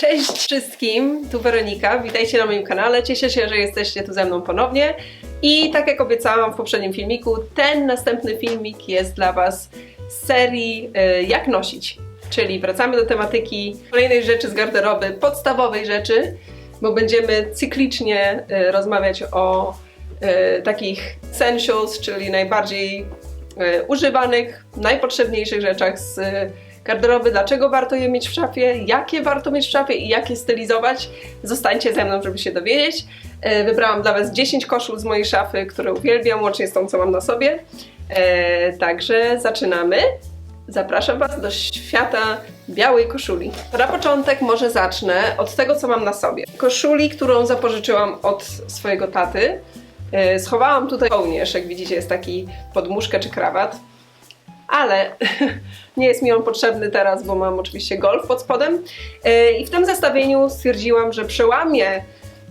Cześć wszystkim, tu Weronika, witajcie na moim kanale, cieszę się, że jesteście tu ze mną ponownie. I tak jak obiecałam w poprzednim filmiku, ten następny filmik jest dla Was z serii y, Jak nosić, czyli wracamy do tematyki kolejnej rzeczy z garderoby, podstawowej rzeczy, bo będziemy cyklicznie y, rozmawiać o y, takich essentials, czyli najbardziej używanych, najpotrzebniejszych rzeczach z garderoby, dlaczego warto je mieć w szafie, jakie warto mieć w szafie i jak je stylizować. Zostańcie ze mną, żeby się dowiedzieć. E, Wybrałam dla Was 10 koszul z mojej szafy, które uwielbiam, łącznie z tą, co mam na sobie. E, Także zaczynamy. Zapraszam Was do świata białej koszuli. Na początek może zacznę od tego, co mam na sobie. Koszuli, którą zapożyczyłam od swojego taty. E, Schowałam tutaj kołnierz, jak widzicie jest taki podmuszkę czy krawat ale nie jest mi on potrzebny teraz, bo mam oczywiście golf pod spodem. Yy, I w tym zestawieniu stwierdziłam, że przełamię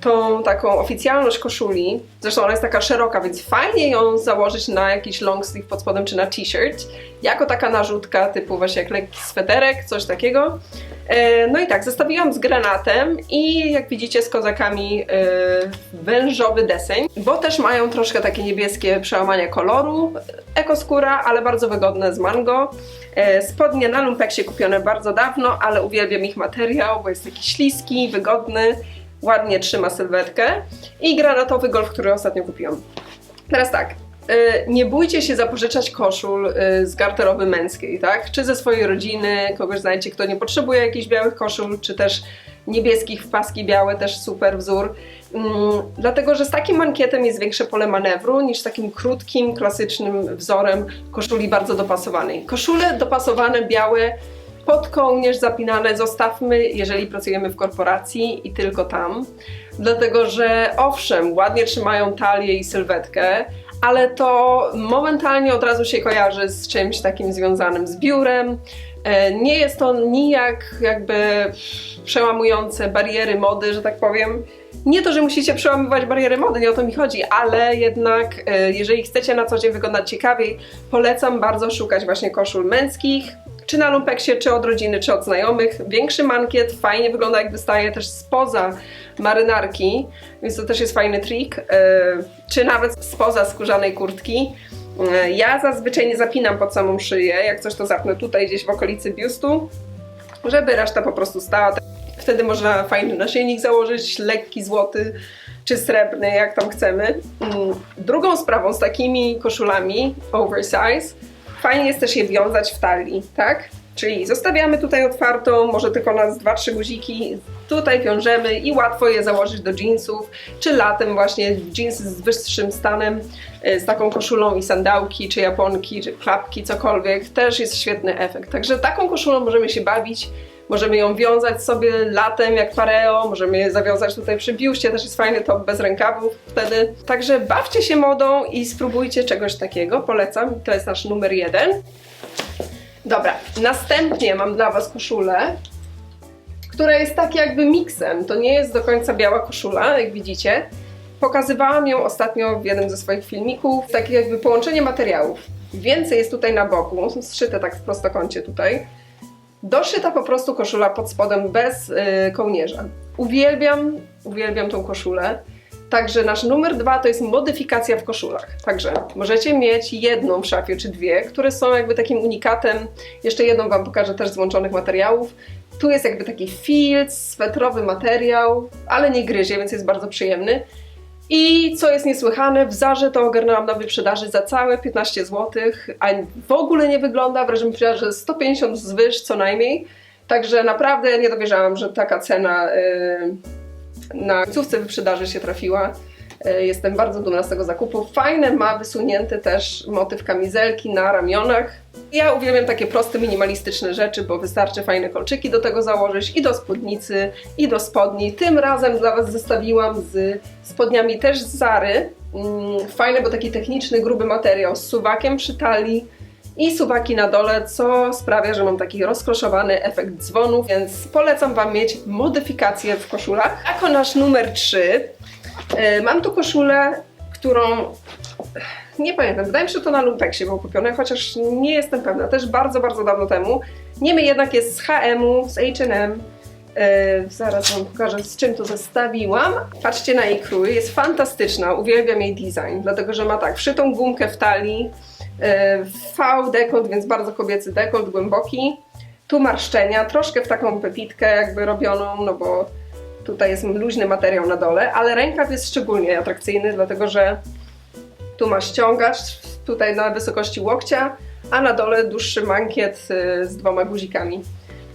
tą taką oficjalność koszuli. Zresztą ona jest taka szeroka, więc fajnie ją założyć na jakiś long sleeve pod spodem czy na t-shirt. Jako taka narzutka, typu właśnie jak lekki sweterek, coś takiego. Yy, No i tak, zestawiłam z granatem i jak widzicie z kozakami yy, wężowy deseń, bo też mają troszkę takie niebieskie przełamania koloru, ekoskóra, ale bardzo wygodne z mango. E, Spodnie na lumpeksie kupione bardzo dawno, ale uwielbiam ich materiał, bo jest taki śliski, wygodny, ładnie trzyma sylwetkę i granatowy golf, który ostatnio kupiłam. Teraz tak, e, nie bójcie się zapożyczać koszul e, z garderoby męskiej, tak? Czy ze swojej rodziny, kogoś znajdzie, kto nie potrzebuje jakichś białych koszul, czy też niebieskich w paski białe, też super wzór. Mm, dlatego, że z takim mankietem jest większe pole manewru niż takim krótkim, klasycznym wzorem koszuli bardzo dopasowanej. Koszule dopasowane, białe, pod kołnierz zapinane zostawmy, jeżeli pracujemy w korporacji i tylko tam. Dlatego, że owszem, ładnie trzymają talię i sylwetkę, ale to momentalnie od razu się kojarzy z czymś takim związanym z biurem. E, Nie jest to nijak jakby przełamujące bariery mody, że tak powiem. Nie to, że musicie przełamywać bariery mody, nie o to mi chodzi, ale jednak e, jeżeli chcecie na co dzień wyglądać ciekawiej, polecam bardzo szukać właśnie koszul męskich, czy na lumpeksie, czy od rodziny, czy od znajomych. Większy mankiet fajnie wygląda, jak wystaje też spoza marynarki, więc to też jest fajny trik, e, czy nawet spoza skórzanej kurtki. E, Ja zazwyczaj nie zapinam pod samą szyję, jak coś to zapnę tutaj gdzieś w okolicy biustu, żeby reszta po prostu stała. Wtedy można fajny naszyjnik założyć, lekki, złoty czy srebrny, jak tam chcemy. Mm, Drugą sprawą z takimi koszulami oversize, fajnie jest też je wiązać w talii, tak? Czyli zostawiamy tutaj otwartą, może tylko na 2-3 guziki, tutaj wiążemy i łatwo je założyć do jeansów, czy latem właśnie jeansy z wyższym stanem, y, z taką koszulą i sandałki, czy japonki, czy klapki, cokolwiek, też jest świetny efekt. Także taką koszulą możemy się bawić, możemy ją wiązać sobie latem jak pareo, możemy je zawiązać tutaj przy biuście, też jest fajny top bez rękawów wtedy. Także bawcie się modą i spróbujcie czegoś takiego, polecam, to jest nasz numer jeden. Dobra, następnie mam dla Was koszulę, która jest tak jakby miksem. To nie jest do końca biała koszula, jak widzicie. Pokazywałam ją ostatnio w jednym ze swoich filmików. Takie jakby połączenie materiałów. Więcej jest tutaj na boku, zszyte tak w prostokącie tutaj. Doszyta po prostu koszula pod spodem bez yy, kołnierza. Uwielbiam, uwielbiam tą koszulę. Także nasz numer dwa to jest modyfikacja w koszulach. Także możecie mieć jedną w szafie czy dwie, które są jakby takim unikatem. Jeszcze jedną Wam pokażę też z łączonych materiałów. Tu jest jakby taki filc, swetrowy materiał, ale nie gryzie, więc jest bardzo przyjemny. I co jest niesłychane, w Zarze to ogarnęłam na wyprzedaży za całe 15 zł, a w ogóle nie wygląda, powiedziała, że 150 zwyż co najmniej. Także naprawdę nie dowierzałam, że taka cena yy, na końcówce wyprzedaży się trafiła. Yy, Jestem bardzo dumna z tego zakupu. Fajne ma wysunięty też motyw kamizelki na ramionach. Ja uwielbiam takie proste, minimalistyczne rzeczy, bo wystarczy fajne kolczyki do tego założyć i do spódnicy, i do spodni. Tym razem dla Was zestawiłam z spodniami też z Zary. Mm, Fajne, bo taki techniczny, gruby materiał z suwakiem przy talii i suwaki na dole, co sprawia, że mam taki rozkloszowany efekt dzwonów, więc polecam Wam mieć modyfikację w koszulach. Jako nasz numer 3 mam tu koszulę, którą nie pamiętam, wydaje mi się, że to na Lumpeksie było kupione, chociaż nie jestem pewna, też bardzo, bardzo dawno temu. Niemniej jednak jest z H&M, z H&M, E, zaraz Wam pokażę, z czym to zestawiłam. Patrzcie na jej krój, jest fantastyczna, uwielbiam jej design, dlatego że ma tak, wszytą gumkę w talii, e, V dekolt, więc bardzo kobiecy dekolt, głęboki. Tu marszczenia, troszkę w taką pepitkę jakby robioną, no bo tutaj jest luźny materiał na dole, ale rękaw jest szczególnie atrakcyjny, dlatego że tu ma ściągacz, tutaj na wysokości łokcia, a na dole dłuższy mankiet y, z dwoma guzikami.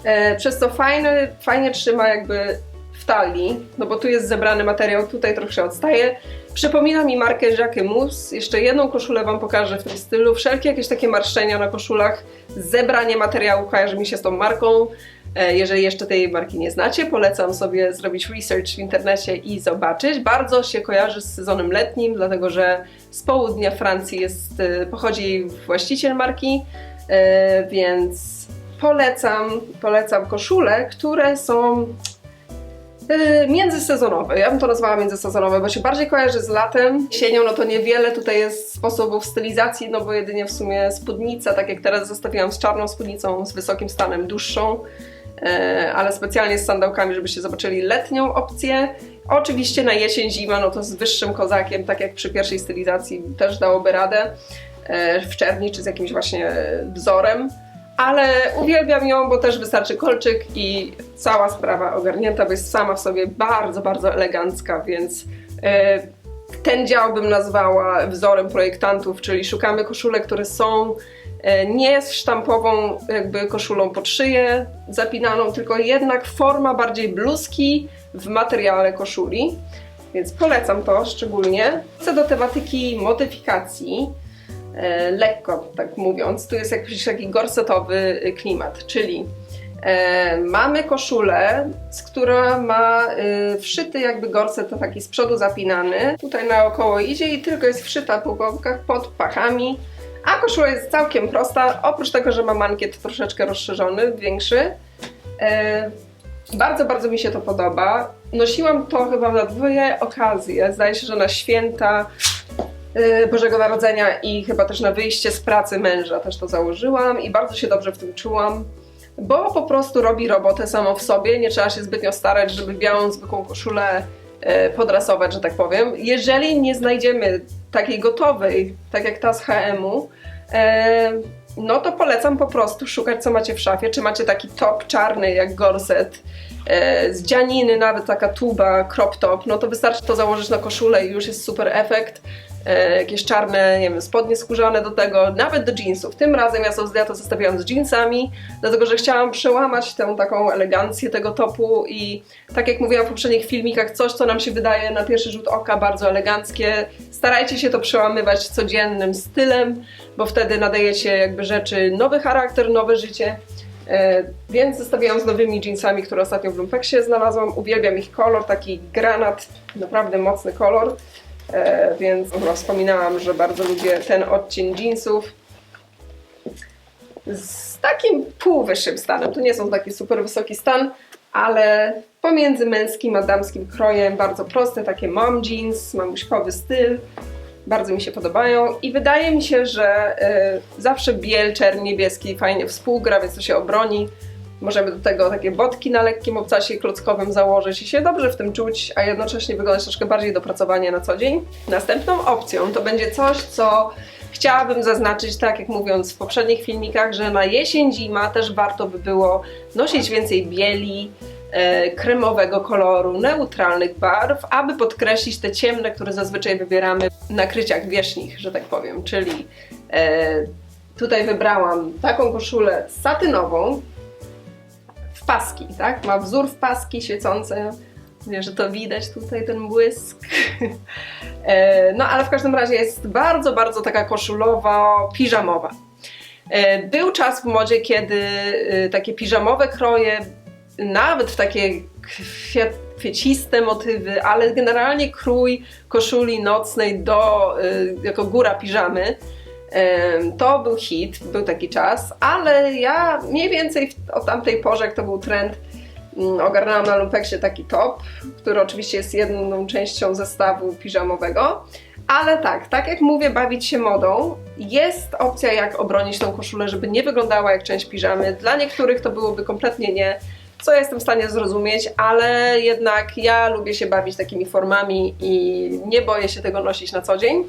E, Przez co fajnie, fajnie trzyma jakby w talii, no bo tu jest zebrany materiał, tutaj trochę odstaje. Przypomina mi markę Jacquemus. Jeszcze jedną koszulę Wam pokażę w tym stylu. Wszelkie jakieś takie marszczenia na koszulach, zebranie materiału kojarzy mi się z tą marką. E, Jeżeli jeszcze tej marki nie znacie, polecam sobie zrobić research w internecie i zobaczyć. Bardzo się kojarzy z sezonem letnim, dlatego że z południa Francji jest, e, pochodzi właściciel marki, e, więc polecam, polecam koszule, które są międzysezonowe. Ja bym to nazwała międzysezonowe, bo się bardziej kojarzy z latem. Jesienią no to niewiele tutaj jest sposobów stylizacji, no bo jedynie w sumie spódnica, tak jak teraz zostawiłam z czarną spódnicą, z wysokim stanem dłuższą, ale specjalnie z sandałkami, żebyście zobaczyli letnią opcję. Oczywiście na jesień, zima, no to z wyższym kozakiem, tak jak przy pierwszej stylizacji też dałoby radę e, w czerni, czy z jakimś właśnie wzorem. Ale uwielbiam ją, bo też wystarczy kolczyk i cała sprawa ogarnięta, bo jest sama w sobie bardzo, bardzo elegancka, więc e, ten dział bym nazwała wzorem projektantów, czyli szukamy koszulek, które są e, nie z sztampową jakby koszulą pod szyję zapinaną, tylko jednak forma bardziej bluzki w materiale koszuli. Więc polecam to szczególnie. Co do tematyki modyfikacji, e, lekko tak mówiąc, tu jest jakiś taki gorsetowy e, klimat, czyli e, mamy koszulę, z która ma e, wszyty jakby gorset taki z przodu zapinany, tutaj naokoło idzie i tylko jest wszyta po gąbkach pod pachami, a koszula jest całkiem prosta, oprócz tego, że ma mankiet troszeczkę rozszerzony, większy. E, bardzo, bardzo mi się to podoba. Nosiłam to chyba na dwie okazje. Zdaje się, że na święta y, Bożego Narodzenia i chyba też na wyjście z pracy męża też to założyłam i bardzo się dobrze w tym czułam, bo po prostu robi robotę samo w sobie. Nie trzeba się zbytnio starać, żeby białą, zwykłą koszulę y, podrasować, że tak powiem. Jeżeli nie znajdziemy takiej gotowej, tak jak ta z HM-u, no to polecam po prostu szukać, co macie w szafie. Czy macie taki top czarny jak gorset, e, z dzianiny, nawet taka tuba, crop top, no to wystarczy to założyć na koszulę i już jest super efekt. E, jakieś czarne, nie wiem, spodnie skórzane do tego, nawet do jeansów. Tym razem ja, to, zostawiłam z jeansami, dlatego że chciałam przełamać tę taką elegancję tego topu i tak jak mówiłam w poprzednich filmikach, coś, co nam się wydaje na pierwszy rzut oka bardzo eleganckie, starajcie się to przełamywać codziennym stylem, bo wtedy nadajecie jakby rzeczy nowy charakter, nowe życie. E, więc zestawiałam z nowymi jeansami, które ostatnio w Lumpeksie znalazłam. Uwielbiam ich kolor, taki granat, naprawdę mocny kolor. E, więc chyba wspominałam, że bardzo lubię ten odcień jeansów. Z takim półwyższym stanem. Tu nie są taki super wysoki stan, ale pomiędzy męskim a damskim krojem bardzo proste, takie mom jeans, mamuśkowy styl. Bardzo mi się podobają i wydaje mi się, że y, zawsze biel, czerń, niebieski fajnie współgra, więc to się obroni. Możemy do tego takie botki na lekkim obcasie klockowym założyć i się dobrze w tym czuć, a jednocześnie wyglądać troszkę bardziej dopracowanie na co dzień. Następną opcją to będzie coś, co chciałabym zaznaczyć, tak jak mówiąc w poprzednich filmikach, że na jesień, zima też warto by było nosić więcej bieli, e, kremowego koloru, neutralnych barw, aby podkreślić te ciemne, które zazwyczaj wybieramy w nakryciach wierzchnich, że tak powiem. Czyli e, tutaj wybrałam taką koszulę satynową, paski, tak? Ma wzór w paski świecące. Że to widać tutaj, ten błysk. E, no ale w każdym razie jest bardzo, bardzo taka koszulowo-piżamowa. E, Był czas w modzie, kiedy e, takie piżamowe kroje, nawet w takie kwieciste motywy, ale generalnie krój koszuli nocnej do, jako góra piżamy, To był hit, był taki czas, ale ja mniej więcej o tamtej porze, jak to był trend, mm, ogarnęłam na Lumpeksie taki top, który oczywiście jest jedną częścią zestawu piżamowego. Ale tak, tak jak mówię, bawić się modą. Jest opcja, jak obronić tą koszulę, żeby nie wyglądała jak część piżamy. Dla niektórych to byłoby kompletnie nie, co jestem w stanie zrozumieć, ale jednak ja lubię się bawić takimi formami i nie boję się tego nosić na co dzień.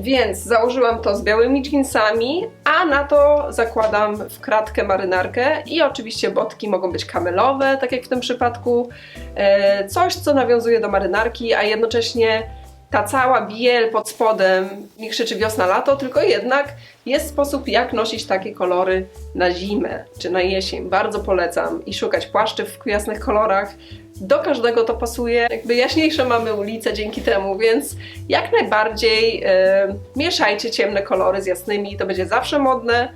Więc założyłam to z białymi jeansami, a na to zakładam w kratkę marynarkę i oczywiście botki mogą być kamelowe, tak jak w tym przypadku. E, Coś, co nawiązuje do marynarki, a jednocześnie ta cała biel pod spodem nie krzyczy wiosna-lato, tylko jednak jest sposób, jak nosić takie kolory na zimę czy na jesień. Bardzo polecam i szukać płaszczy w jasnych kolorach. Do każdego to pasuje. Jakby jaśniejsze mamy ulice dzięki temu, więc jak najbardziej e, mieszajcie ciemne kolory z jasnymi, to będzie zawsze modne.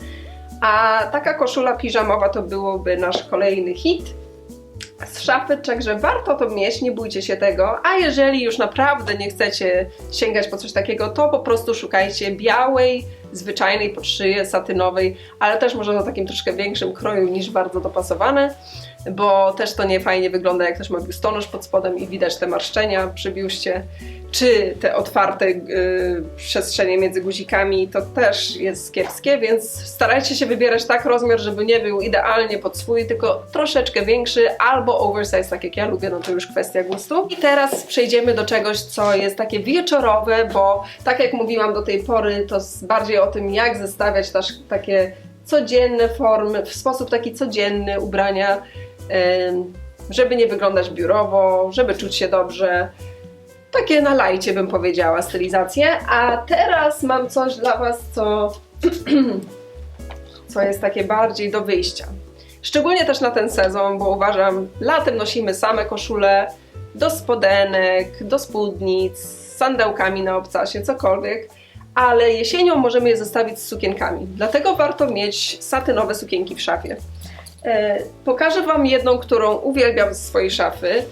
A taka koszula piżamowa to byłoby nasz kolejny hit z szafy, także warto to mieć, nie bójcie się tego. A jeżeli już naprawdę nie chcecie sięgać po coś takiego, to po prostu szukajcie białej, zwyczajnej pod szyję, satynowej, ale też może na takim troszkę większym kroju niż bardzo dopasowane, bo też to nie fajnie wygląda, jak ktoś ma biustonosz pod spodem i widać te marszczenia przy biuście, czy te otwarte yy, przestrzenie między guzikami, to też jest kiepskie, więc starajcie się wybierać tak rozmiar, żeby nie był idealnie pod swój, tylko troszeczkę większy, albo oversize, tak jak ja lubię, no to już kwestia gustu. I teraz przejdziemy do czegoś, co jest takie wieczorowe, bo tak jak mówiłam do tej pory, to bardziej o tym, jak zestawiać też takie codzienne formy, w sposób taki codzienny ubrania, żeby nie wyglądać biurowo, żeby czuć się dobrze. Takie na lajcie bym powiedziała stylizację. A teraz mam coś dla Was, co, co jest takie bardziej do wyjścia. Szczególnie też na ten sezon, bo uważam, latem nosimy same koszule do spodenek, do spódnic, z sandełkami na obcasie, cokolwiek, ale jesienią możemy je zestawić z sukienkami. Dlatego warto mieć satynowe sukienki w szafie. E, Pokażę Wam jedną, którą uwielbiam z swojej szafy,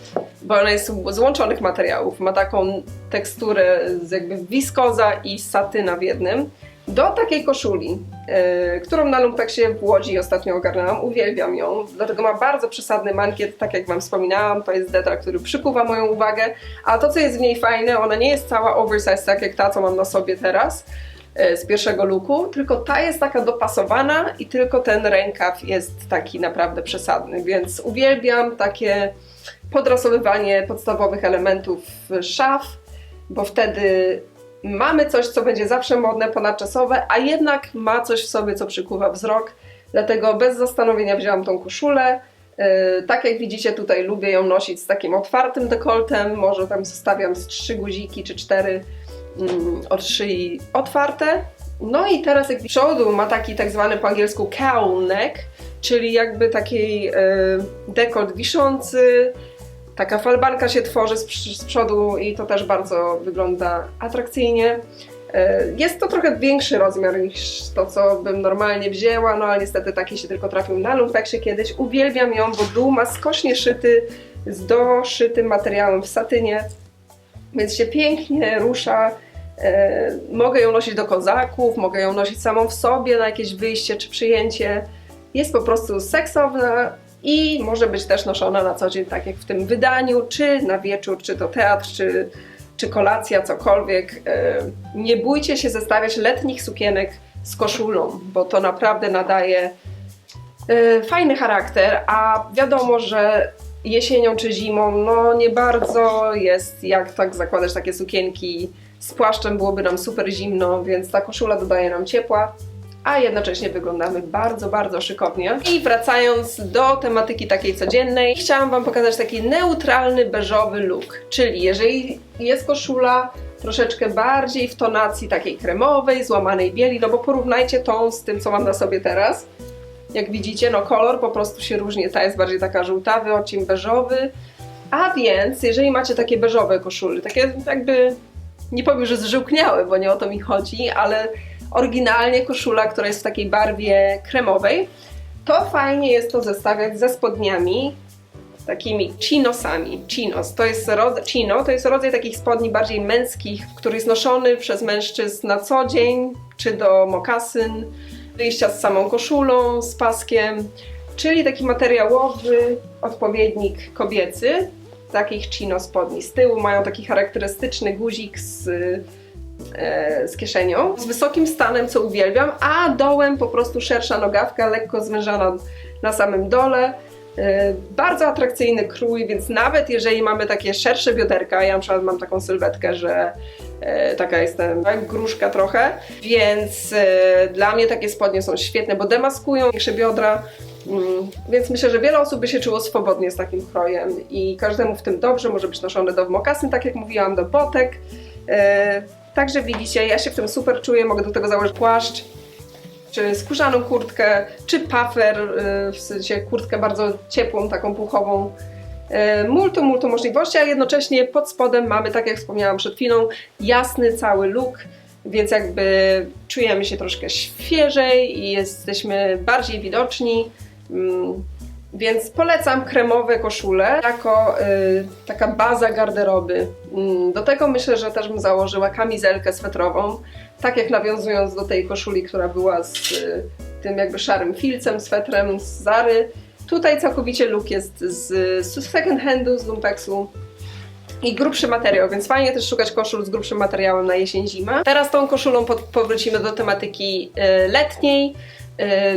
bo ona jest z łączonych materiałów. Ma taką teksturę z jakby wiskoza i satyna w jednym. Do takiej koszuli, e, którą na Lumpeksie w Łodzi ostatnio ogarnęłam, uwielbiam ją, dlatego ma bardzo przesadny mankiet, tak jak Wam wspominałam, to jest detal, który przykuwa moją uwagę, a to co jest w niej fajne, ona nie jest cała oversize, tak jak ta, co mam na sobie teraz, e, z pierwszego looku, tylko ta jest taka dopasowana i tylko ten rękaw jest taki naprawdę przesadny, więc uwielbiam takie podrasowywanie podstawowych elementów szaf, bo wtedy mamy coś, co będzie zawsze modne, ponadczasowe, a jednak ma coś w sobie, co przykuwa wzrok. Dlatego bez zastanowienia wzięłam tą koszulę. Yy, Tak jak widzicie tutaj lubię ją nosić z takim otwartym dekoltem, może tam zostawiam z trzy guziki czy cztery mm, od szyi otwarte. No i teraz jak przodu ma taki tak zwany po angielsku cowl neck, czyli jakby taki yy, dekolt wiszący, taka falbanka się tworzy z, z przodu i to też bardzo wygląda atrakcyjnie. E, Jest to trochę większy rozmiar niż to, co bym normalnie wzięła, no ale niestety taki się tylko trafił na lumpeksie kiedyś. Uwielbiam ją, bo dół ma skocznie szyty z doszytym materiałem w satynie, więc się pięknie rusza. E, Mogę ją nosić do kozaków, mogę ją nosić samą w sobie na jakieś wyjście czy przyjęcie. Jest po prostu seksowna i może być też noszona na co dzień, tak jak w tym wydaniu, czy na wieczór, czy to teatr, czy, czy kolacja, cokolwiek. E, Nie bójcie się zestawiać letnich sukienek z koszulą, bo to naprawdę nadaje e, fajny charakter, a wiadomo, że jesienią czy zimą, no nie bardzo jest jak tak zakładać takie sukienki z płaszczem, byłoby nam super zimno, więc ta koszula dodaje nam ciepła, a jednocześnie wyglądamy bardzo, bardzo szykownie. I wracając do tematyki takiej codziennej, chciałam Wam pokazać taki neutralny, beżowy look, czyli jeżeli jest koszula troszeczkę bardziej w tonacji takiej kremowej, złamanej bieli, no bo porównajcie tą z tym, co mam na sobie teraz. Jak widzicie, no kolor po prostu się różni. Ta jest bardziej taka żółtawy, odcień beżowy. A więc, jeżeli macie takie beżowe koszule, takie jakby, nie powiem, że zżółkniałe, bo nie o to mi chodzi, ale oryginalnie koszula, która jest w takiej barwie kremowej, to fajnie jest to zestawiać ze spodniami takimi chinosami. Chinos to jest rodzaj, chino to jest rodzaj takich spodni bardziej męskich, który jest noszony przez mężczyzn na co dzień, czy do mokasyn, wyjścia z samą koszulą, z paskiem, czyli taki materiałowy odpowiednik kobiecy takich chino spodni. Z tyłu mają taki charakterystyczny guzik z z kieszenią, z wysokim stanem, co uwielbiam, a dołem po prostu szersza nogawka, lekko zwężona na samym dole. E, Bardzo atrakcyjny krój, więc nawet jeżeli mamy takie szersze bioderka, ja na przykład mam taką sylwetkę, że e, taka jestem jak gruszka trochę, więc e, dla mnie takie spodnie są świetne, bo demaskują większe biodra, mm, więc myślę, że wiele osób by się czuło swobodnie z takim krojem i każdemu w tym dobrze, może być noszony do mokasyn, tak jak mówiłam, do botek. Także widzicie, ja się w tym super czuję, mogę do tego założyć płaszcz, czy skórzaną kurtkę, czy puffer, y, w sensie kurtkę bardzo ciepłą, taką puchową. Y, Multum, multum możliwości, a jednocześnie pod spodem mamy, tak jak wspomniałam przed chwilą, jasny cały look, więc jakby czujemy się troszkę świeżej i jesteśmy bardziej widoczni. Więc polecam kremowe koszule jako y, taka baza garderoby. Mm, Do tego myślę, że też bym założyła kamizelkę swetrową, tak jak nawiązując do tej koszuli, która była z y, tym jakby szarym filcem, swetrem z Zary. Tutaj całkowicie look jest z, z second handu, z lumpeksu i grubszy materiał, więc fajnie też szukać koszul z grubszym materiałem na jesień-zimę. Teraz tą koszulą powrócimy do tematyki y, letniej,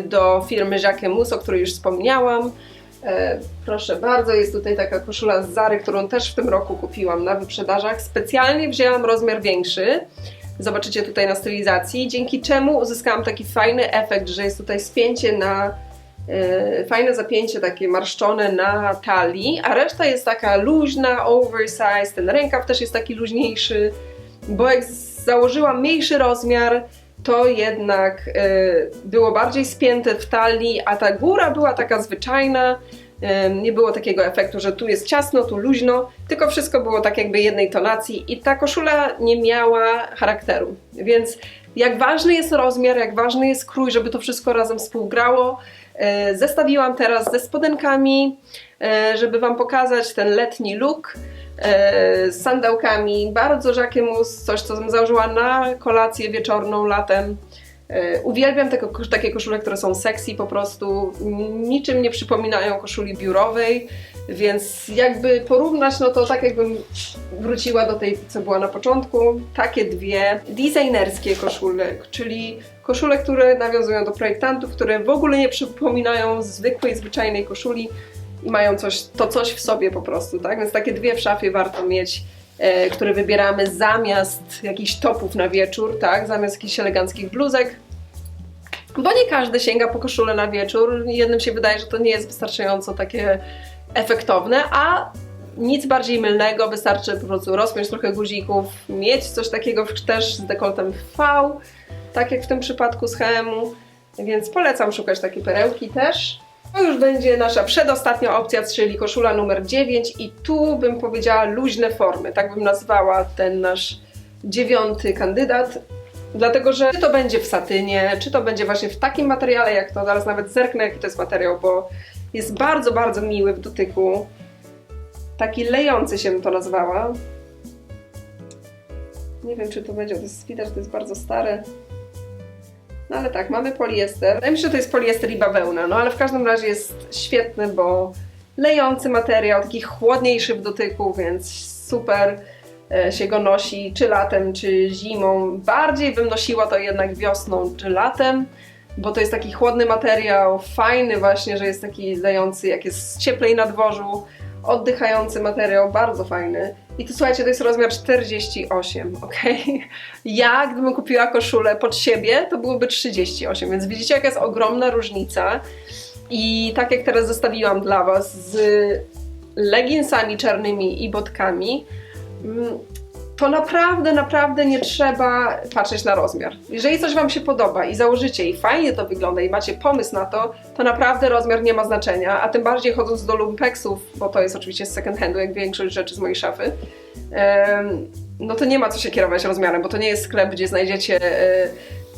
do firmy Jacquemus, o której już wspomniałam. E, Proszę bardzo, jest tutaj taka koszula z Zary, którą też w tym roku kupiłam na wyprzedażach. Specjalnie wzięłam rozmiar większy. Zobaczycie tutaj na stylizacji, dzięki czemu uzyskałam taki fajny efekt, że jest tutaj spięcie na e, fajne zapięcie takie marszczone na talii, a reszta jest taka luźna, oversize, ten rękaw też jest taki luźniejszy, bo jak założyłam mniejszy rozmiar, to jednak e, było bardziej spięte w talii, a ta góra była taka zwyczajna, e, nie było takiego efektu, że tu jest ciasno, tu luźno, tylko wszystko było tak jakby jednej tonacji i ta koszula nie miała charakteru. Więc jak ważny jest rozmiar, jak ważny jest krój, żeby to wszystko razem współgrało, e, zestawiłam teraz ze spodenkami, żeby Wam pokazać ten letni look z sandałkami, bardzo Jacquemus, coś co założyła na kolację wieczorną latem. E, Uwielbiam tego, takie koszule, które są sexy po prostu, niczym nie przypominają koszuli biurowej, więc jakby porównać, no to tak jakbym wróciła do tej, co była na początku, takie dwie designerskie koszule, czyli koszule, które nawiązują do projektantów, które w ogóle nie przypominają zwykłej, zwyczajnej koszuli i mają coś, to coś w sobie po prostu, tak? Więc takie dwie w szafie warto mieć, e, które wybieramy zamiast jakichś topów na wieczór, tak? Zamiast jakichś eleganckich bluzek. Bo nie każdy sięga po koszulę na wieczór. Jednym się wydaje, że to nie jest wystarczająco takie efektowne, a nic bardziej mylnego, wystarczy po prostu rozpiąć trochę guzików, mieć coś takiego też z dekoltem V, tak jak w tym przypadku z HM-u, więc polecam szukać takiej perełki też. To już będzie nasza przedostatnia opcja, czyli koszula numer 9 i tu bym powiedziała luźne formy, tak bym nazwała ten nasz dziewiąty kandydat. Dlatego, że czy to będzie w satynie, czy to będzie właśnie w takim materiale, jak to, zaraz nawet zerknę jaki to jest materiał, bo jest bardzo, bardzo miły w dotyku. Taki lejący się to nazwała. Nie wiem, czy to będzie, to jest, widać, to jest bardzo stare. No ale tak, mamy poliester. Mi się, że to jest poliester i bawełna, no ale w każdym razie jest świetny, bo lejący materiał, taki chłodniejszy w dotyku, więc super e, się go nosi, czy latem, czy zimą. Bardziej bym nosiła to jednak wiosną, czy latem, bo to jest taki chłodny materiał, fajny właśnie, że jest taki lejący, jak jest cieplej na dworzu, oddychający materiał, bardzo fajny. I tu słuchajcie, to jest rozmiar 48, ok? Ja, gdybym kupiła koszulę pod siebie, to byłoby 38, więc widzicie, jaka jest ogromna różnica. I tak jak teraz zostawiłam dla Was z leginsami czarnymi i botkami, mm, to naprawdę, naprawdę nie trzeba patrzeć na rozmiar. Jeżeli coś Wam się podoba i założycie i fajnie to wygląda i macie pomysł na to, to naprawdę rozmiar nie ma znaczenia, a tym bardziej chodząc do lumpeksów, bo to jest oczywiście z second handu, jak większość rzeczy z mojej szafy, no to nie ma co się kierować rozmiarem, bo to nie jest sklep, gdzie znajdziecie e,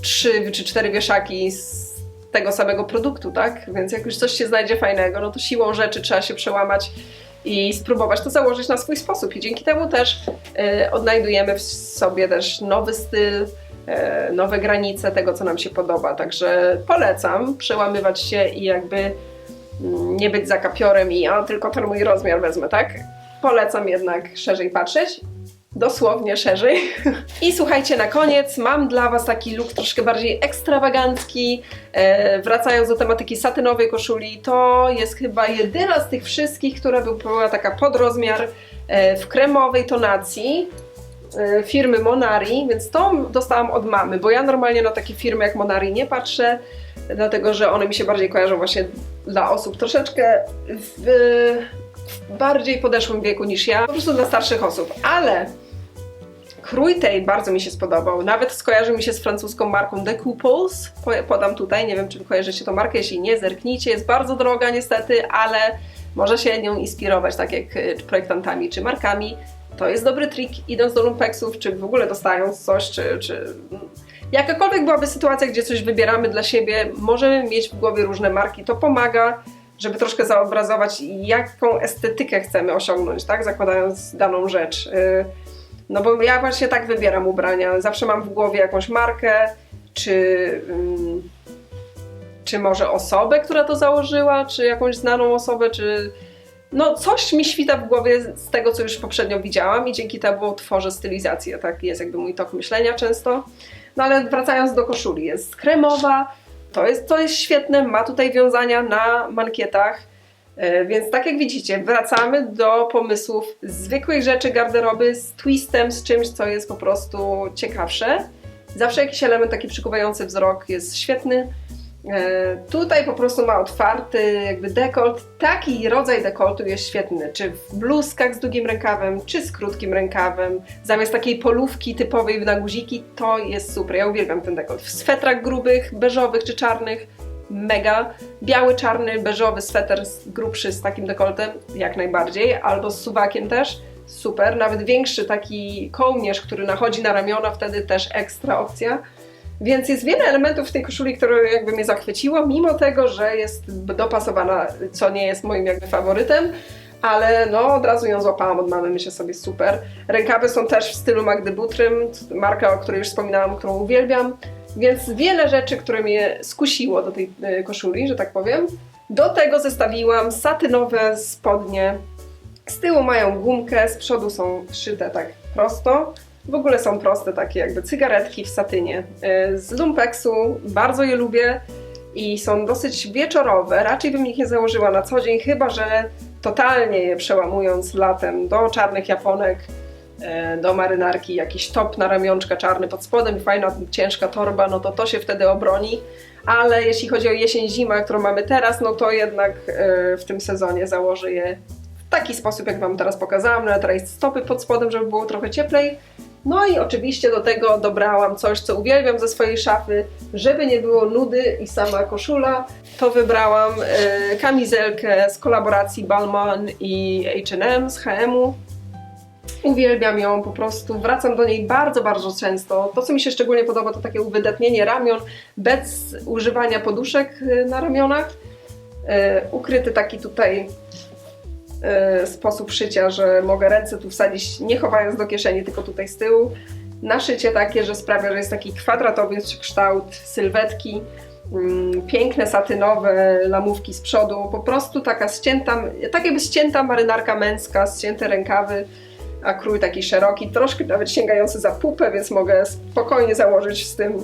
trzy czy cztery wieszaki z tego samego produktu, tak? Więc jak już coś się znajdzie fajnego, no to siłą rzeczy trzeba się przełamać i spróbować to założyć na swój sposób. I dzięki temu też e, odnajdujemy w sobie też nowy styl, e, nowe granice tego, co nam się podoba. Także polecam przełamywać się i jakby mm, nie być zakapiorem i a tylko ten mój rozmiar wezmę, tak? Polecam jednak szerzej patrzeć. Dosłownie szerzej. I słuchajcie, na koniec mam dla Was taki look troszkę bardziej ekstrawagancki. E, wracając do tematyki satynowej koszuli, to jest chyba jedyna z tych wszystkich, która by była taka podrozmiar e, w kremowej tonacji e, firmy Monari, więc to dostałam od mamy, bo ja normalnie na takie firmy jak Monari nie patrzę, dlatego że one mi się bardziej kojarzą właśnie dla osób troszeczkę w, w bardziej podeszłym wieku niż ja, po prostu dla starszych osób, ale Krój tej bardzo mi się spodobał. Nawet skojarzył mi się z francuską marką The Couples. Podam tutaj, nie wiem czy kojarzycie tą markę, jeśli nie, zerknijcie. Jest bardzo droga niestety, ale może się nią inspirować, tak jak y, projektantami czy markami. To jest dobry trik, idąc do lumpeksów, czy w ogóle dostając coś, czy, czy jakakolwiek byłaby sytuacja, gdzie coś wybieramy dla siebie, możemy mieć w głowie różne marki. To pomaga, żeby troszkę zaobrazować, jaką estetykę chcemy osiągnąć, tak? Zakładając daną rzecz. No bo ja właśnie tak wybieram ubrania. Zawsze mam w głowie jakąś markę, czy, czy może osobę, która to założyła, czy jakąś znaną osobę, czy no coś mi świta w głowie z tego, co już poprzednio widziałam i dzięki temu tworzę stylizację. Tak jest jakby mój tok myślenia często. No ale wracając do koszuli, jest kremowa, to jest, to jest świetne, ma tutaj wiązania na mankietach więc tak jak widzicie, wracamy do pomysłów zwykłych rzeczy garderoby z twistem, z czymś, co jest po prostu ciekawsze. Zawsze jakiś element taki przykuwający wzrok jest świetny. E, tutaj po prostu ma otwarty jakby dekolt. Taki rodzaj dekoltu jest świetny, czy w bluzkach z długim rękawem, czy z krótkim rękawem. Zamiast takiej polówki typowej na guziki, to jest super. Ja uwielbiam ten dekolt. W swetrach grubych, beżowych czy czarnych mega. Biały, czarny, beżowy sweter grubszy z takim dekoltem, jak najbardziej, albo z suwakiem też, super. Nawet większy taki kołnierz, który nachodzi na ramiona, wtedy też ekstra opcja. Więc jest wiele elementów w tej koszuli, które jakby mnie zachwyciło, mimo tego, że jest dopasowana, co nie jest moim jakby faworytem, ale no od razu ją złapałam od mamy, myślę sobie super. Rękawy są też w stylu Magdy Butrym, marka, o której już wspominałam, którą uwielbiam. Więc wiele rzeczy, które mnie skusiło do tej e, koszuli, że tak powiem. Do tego zestawiłam satynowe spodnie. Z tyłu mają gumkę, z przodu są szyte tak prosto. W ogóle są proste takie jakby cygaretki w satynie. E, z lumpeksu bardzo je lubię i są dosyć wieczorowe. Raczej bym ich nie założyła na co dzień, chyba że totalnie je przełamując latem do czarnych japonek do marynarki jakiś top na ramionczka czarny pod spodem i fajna ciężka torba, no to to się wtedy obroni. Ale jeśli chodzi o jesień-zimę, którą mamy teraz, no to jednak e, w tym sezonie założę je w taki sposób, jak Wam teraz pokazałam. No teraz stopy pod spodem, żeby było trochę cieplej. No i oczywiście do tego dobrałam coś, co uwielbiam ze swojej szafy, żeby nie było nudy i sama koszula. To wybrałam e, kamizelkę z kolaboracji Balmain i H&M z H&M-u. Uwielbiam ją po prostu, wracam do niej bardzo, bardzo często. To, co mi się szczególnie podoba, to takie uwydatnienie ramion bez używania poduszek y, na ramionach. E, ukryty taki tutaj e, sposób szycia, że mogę ręce tu wsadzić, nie chowając do kieszeni, tylko tutaj z tyłu. Naszycie takie, że sprawia, że jest taki kwadratowy kształt sylwetki. Mm, piękne satynowe lamówki z przodu, po prostu taka ścięta, tak jakby ścięta marynarka męska, ścięte rękawy, a krój taki szeroki, troszkę nawet sięgający za pupę, więc mogę spokojnie założyć z tym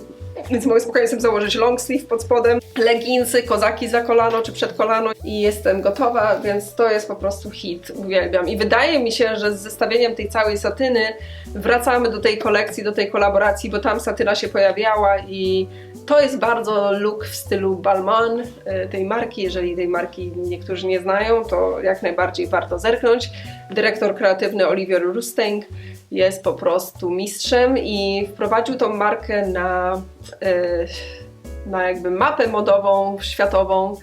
więc mogę spokojnie sobie założyć long sleeve pod spodem, leginsy, kozaki za kolano czy przed kolano i jestem gotowa, więc to jest po prostu hit, uwielbiam. I wydaje mi się, że z zestawieniem tej całej satyny wracamy do tej kolekcji, do tej kolaboracji, bo tam satyna się pojawiała i to jest bardzo look w stylu Balmain y, tej marki. Jeżeli tej marki niektórzy nie znają, to jak najbardziej warto zerknąć. Dyrektor kreatywny Olivier Rusteng jest po prostu mistrzem i wprowadził tą markę na, y, na jakby mapę modową światową.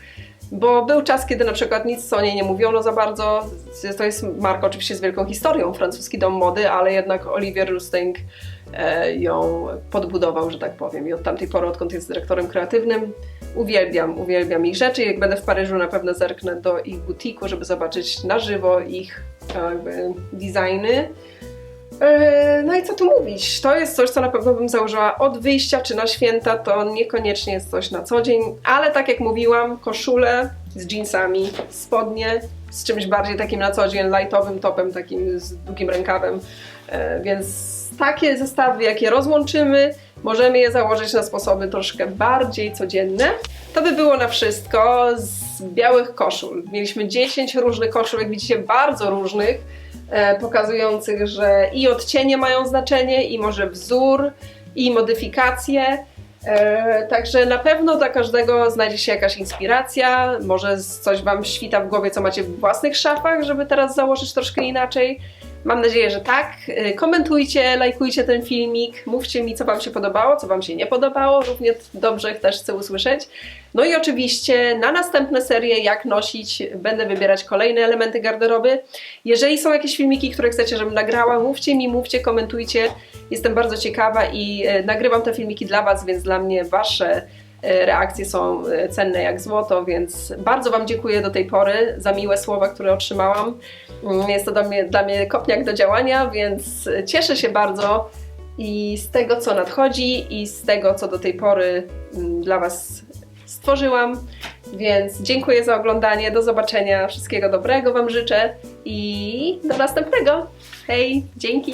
Bo był czas, kiedy na przykład nic o niej nie mówiono za bardzo. To jest marka oczywiście z wielką historią, francuski dom mody, ale jednak Olivier Rusteng E, ją podbudował, że tak powiem. I od tamtej pory, odkąd jest dyrektorem kreatywnym, uwielbiam, uwielbiam ich rzeczy. Jak będę w Paryżu, na pewno zerknę do ich butiku, żeby zobaczyć na żywo ich jakby designy. E, no i co tu mówić? To jest coś, co na pewno bym założyła od wyjścia czy na święta. To niekoniecznie jest coś na co dzień, ale tak jak mówiłam, koszule z jeansami, spodnie z czymś bardziej takim na co dzień, lightowym topem, takim z długim rękawem. E, Więc takie zestawy, jakie rozłączymy, możemy je założyć na sposoby troszkę bardziej codzienne. To by było na wszystko z białych koszul. Mieliśmy 10 różnych koszul, jak widzicie, bardzo różnych, pokazujących, że i odcienie mają znaczenie, i może wzór, i modyfikacje. E, Także na pewno dla każdego znajdzie się jakaś inspiracja, może coś Wam świta w głowie, co macie w własnych szafach, żeby teraz założyć troszkę inaczej. Mam nadzieję, że tak. E, Komentujcie, lajkujcie ten filmik, mówcie mi, co Wam się podobało, co Wam się nie podobało, równie dobrze też chcę usłyszeć. No i oczywiście na następne serie, jak nosić, będę wybierać kolejne elementy garderoby. Jeżeli są jakieś filmiki, które chcecie, żebym nagrała, mówcie mi, mówcie, komentujcie. Jestem bardzo ciekawa i e, nagrywam te filmiki dla Was, więc dla mnie Wasze reakcje są e, cenne jak złoto, więc bardzo Wam dziękuję do tej pory za miłe słowa, które otrzymałam. Mm, Jest to dla mnie, dla mnie kopniak do działania, więc cieszę się bardzo i z tego, co nadchodzi i z tego, co do tej pory mm, dla Was stworzyłam. Więc dziękuję za oglądanie, do zobaczenia, wszystkiego dobrego Wam życzę i do następnego. Hej, dzięki!